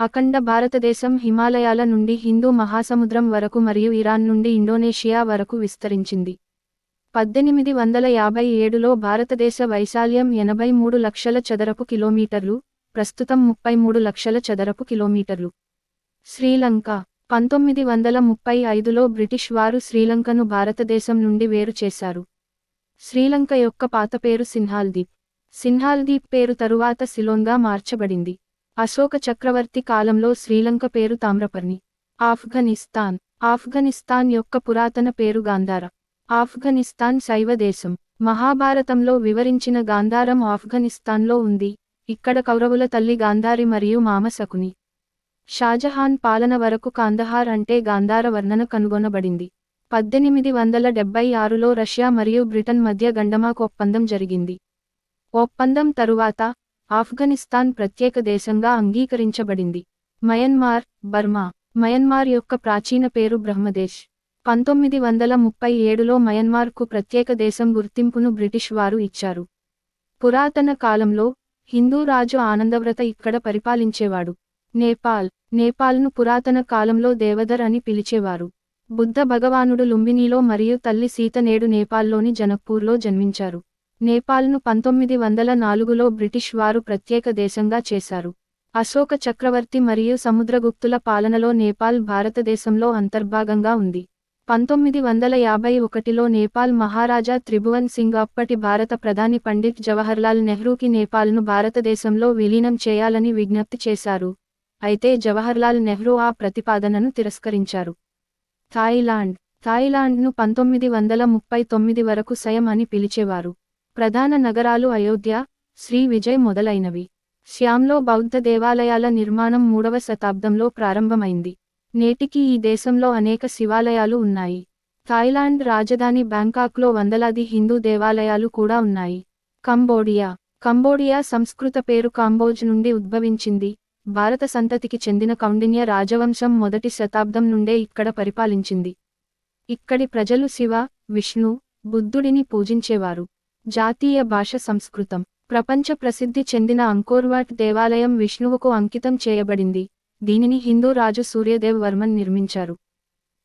అఖండ భారతదేశం హిమాలయాల నుండి హిందూ మహాసముద్రం వరకు మరియు ఇరాన్ నుండి ఇండోనేషియా వరకు విస్తరించింది. పద్దెనిమిది వందల యాభై ఏడులో భారతదేశ వైశాల్యం ఎనభై మూడు లక్షల చదరపు కిలోమీటర్లు ప్రస్తుతం ముప్పై మూడు లక్షల చదరపు కిలోమీటర్లు. శ్రీలంక. పంతొమ్మిది వందల ముప్పై ఐదులో బ్రిటిష్ వారు శ్రీలంకను భారతదేశం నుండి వేరు చేశారు. శ్రీలంక యొక్క పాత పేరు సిన్హాల్దీప్. సిన్హాల్దీప్ పేరు తరువాత సిలోన్గా మార్చబడింది. అశోక చక్రవర్తి కాలంలో శ్రీలంక పేరు తామ్రపర్ణి. ఆఫ్ఘనిస్తాన్. ఆఫ్ఘనిస్తాన్ యొక్క పురాతన పేరు గాంధార. ఆఫ్ఘనిస్తాన్ శైవ దేశం. మహాభారతంలో వివరించిన గాంధారం ఆఫ్ఘనిస్తాన్లో ఉంది. ఇక్కడ కౌరవుల తల్లి గాంధారి మరియు మామ శకుని. షాజహాన్ పాలన వరకు కాందహార్ అంటే గాంధార వర్ణన కనుగొనబడింది. పద్దెనిమిది వందల డెబ్బై ఆరులో రష్యా మరియు బ్రిటన్ మధ్య గండమాకు ఒప్పందం జరిగింది. ఒప్పందం తరువాత ఆఫ్ఘనిస్తాన్ ప్రత్యేక దేశంగా అంగీకరించబడింది. Myanmar Burma. మయన్మార్ యొక్క ప్రాచీన పేరు బ్రహ్మదేశ్. పంతొమ్మిది వందల ముప్పై ఏడులో మయన్మార్కు ప్రత్యేక దేశం గుర్తింపును బ్రిటిష్ వారు ఇచ్చారు. పురాతన కాలంలో హిందూ రాజు ఆనందవ్రత ఇక్కడ పరిపాలించేవాడు. నేపాల్. నేపాల్ను పురాతన కాలంలో దేవదర్ అని పిలిచేవారు. బుద్ధ భగవానుడు లుంబినీలో మరియు తల్లి సీత నేడు నేపాల్లోని జనక్పూర్లో జన్మించారు. నేపాల్ను పంతొమ్మిది వందల నాలుగులో బ్రిటిష్ వారు ప్రత్యేక దేశంగా చేశారు. అశోక చక్రవర్తి మరియు సముద్రగుప్తుల పాలనలో నేపాల్ భారతదేశంలో అంతర్భాగంగా ఉంది. పంతొమ్మిది వందల యాభై ఒకటిలో నేపాల్ మహారాజా త్రిభువన్ సింగ్ అప్పటి భారత ప్రధాని పండిట్ జవహర్లాల్ నెహ్రూకి నేపాల్ను భారతదేశంలో విలీనం చేయాలని విజ్ఞప్తి చేశారు. అయితే జవహర్లాల్ నెహ్రూ ఆ ప్రతిపాదనను తిరస్కరించారు. థాయిలాండ్. థాయిలాండ్ను పంతొమ్మిది వందల ముప్పై తొమ్మిది వరకు సయం అని పిలిచేవారు. ప్రధాన నగరాలు అయోధ్య శ్రీ విజయ్ మొదలైనవి. శ్యాంలో బౌద్ధ దేవాలయాల నిర్మాణం మూడవ శతాబ్దంలో ప్రారంభమైంది. నేటికి ఈ దేశంలో అనేక శివాలయాలు ఉన్నాయి. థాయిలాండ్ రాజధాని బ్యాంకాక్లో వందలాది హిందూ దేవాలయాలు కూడా ఉన్నాయి. కంబోడియా. కంబోడియా సంస్కృత పేరు కాంబోజ్ నుండి ఉద్భవించింది. భారత సంతతికి చెందిన కౌండిన్య రాజవంశం మొదటి శతాబ్దం నుండే ఇక్కడ పరిపాలించింది. ఇక్కడి ప్రజలు శివ విష్ణు బుద్ధుడిని పూజించేవారు. జాతీయ భాష సంస్కృతం. ప్రపంచ ప్రసిద్ధి చెందిన అంకోర్వాట్ దేవాలయం విష్ణువుకు అంకితం చేయబడింది. దీనిని హిందూ రాజు సూర్యదేవ్ వర్మన్ నిర్మించారు.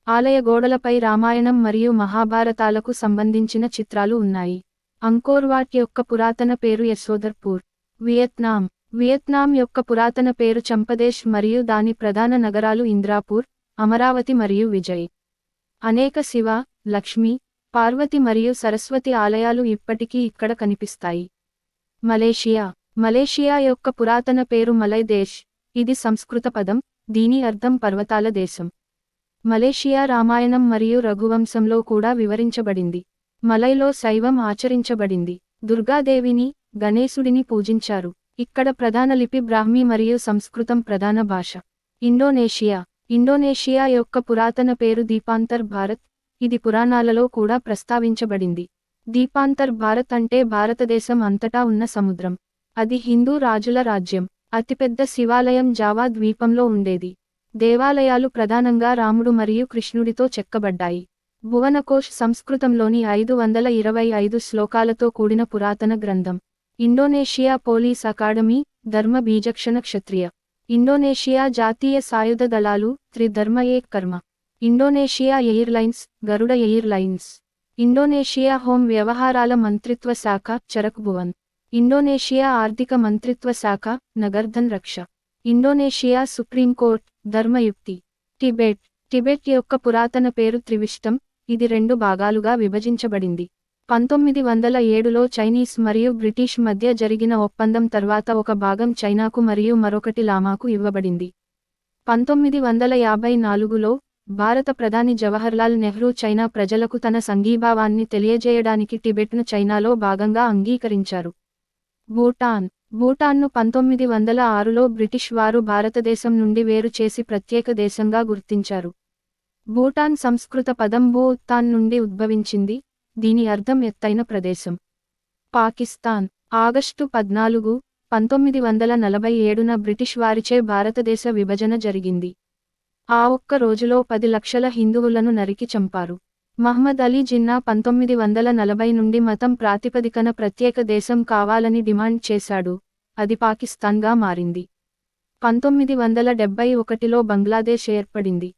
ఆలయ గోడలపై రామాయణం మరియు మహాభారతాలకు సంబంధించిన చిత్రాలు ఉన్నాయి. అంకోర్వాట్ యొక్క పురాతన పేరు యశోదర్పూర్ వియత్నాం. వియత్నాం యొక్క పురాతన పేరు చంపదేశ్ మరియు దాని ప్రధాన నగరాలు ఇంద్రాపూర్ అమరావతి మరియు విజయ్. అనేక శివ లక్ష్మి పార్వతి మరియు సరస్వతి ఆలయాలు ఇప్పటికీ ఇక్కడ కనిపిస్తాయి. మలేషియా. మలేషియా యొక్క పురాతన పేరు మలై దేశ్. ఇది సంస్కృత పదం దీని అర్థం పర్వతాల దేశం. మలేషియా రామాయణం మరియు రఘువంశంలో కూడా వివరించబడింది. మలైలో శైవం ఆచరించబడింది. దుర్గాదేవిని గణేశుడిని పూజించారు. ఇక్కడ ప్రధాన లిపి బ్రాహ్మీ మరియు సంస్కృతం ప్రధాన భాష. ఇండోనేషియా. ఇండోనేషియా యొక్క పురాతన పేరు దీపాంతర్ భారత్. ఇది పురాణాలలో కూడా ప్రస్తావించబడింది. దీపాంతర్ భారత్ అంటే భారతదేశం అంతటా ఉన్న సముద్రం. అది హిందూ రాజుల రాజ్యం. అతిపెద్ద శివాలయం జావా ద్వీపంలో ఉండేది. దేవాలయాలు ప్రధానంగా రాముడు మరియు కృష్ణుడితో చెక్కబడ్డాయి. భువనకోష్ సంస్కృతంలోని ఐదు వందల ఇరవై ఐదు శ్లోకాలతో కూడిన పురాతన గ్రంథం. ఇండోనేషియా పోలీస్ అకాడమీ ధర్మ బీజక్షణ క్షత్రియ. ఇండోనేషియా జాతీయ సాయుధ దళాలు త్రిధర్మ ఏక్ కర్మ. Indonesia airlines Garuda airlines. Indonesia home వ్యవహారాల మంత్రిత్వ శాఖ చరక్ భువన్. ఇండోనేషియా ఆర్థిక మంత్రిత్వ శాఖ నగర్ధన్ రక్ష. ఇండోనేషియా సుప్రీంకోర్ట్ ధర్మయుక్తి. టిబెట్. టిబెట్ యొక్క పురాతన పేరు త్రివిష్టం ఇది రెండు భాగాలుగా విభజించబడింది. పంతొమ్మిది వందల ఏడులో చైనీస్ మరియు బ్రిటిష్ మధ్య జరిగిన ఒప్పందం తర్వాత ఒక భాగం చైనాకు మరియు మరొకటి లామాకు ఇవ్వబడింది. పంతొమ్మిది వందల యాభై నాలుగులో భారత ప్రధాని జవహర్లాల్ నెహ్రూ చైనా ప్రజలకు తన సంఘీభావాన్ని తెలియజేయడానికి టిబెట్ను చైనాలో భాగంగా అంగీకరించారు. భూటాన్. భూటాన్ను పంతొమ్మిది వందల ఆరులో బ్రిటిష్ వారు భారతదేశం నుండి వేరు చేసి ప్రత్యేక దేశంగా గుర్తించారు. భూటాన్ సంస్కృత పదం భూతాన్ నుండి ఉద్భవించింది. దీని అర్థం ఎత్తైన ప్రదేశం. పాకిస్తాన్. ఆగస్టు పద్నాలుగు పంతొమ్మిది వందల నలభై ఏడున బ్రిటిష్ వారిచే భారతదేశ విభజన జరిగింది. ఆ ఒక్క రోజులో పది లక్షల హిందువులను నరికి చంపారు. మహ్మద్ అలీ జిన్నా పంతొమ్మిది వందల నలభై నుండి మతం ప్రాతిపదికన ప్రత్యేక దేశం కావాలని డిమాండ్ చేశాడు. అది పాకిస్తాన్గా మారింది. పంతొమ్మిది వందల డెబ్బై ఒకటిలో బంగ్లాదేశ్ ఏర్పడింది.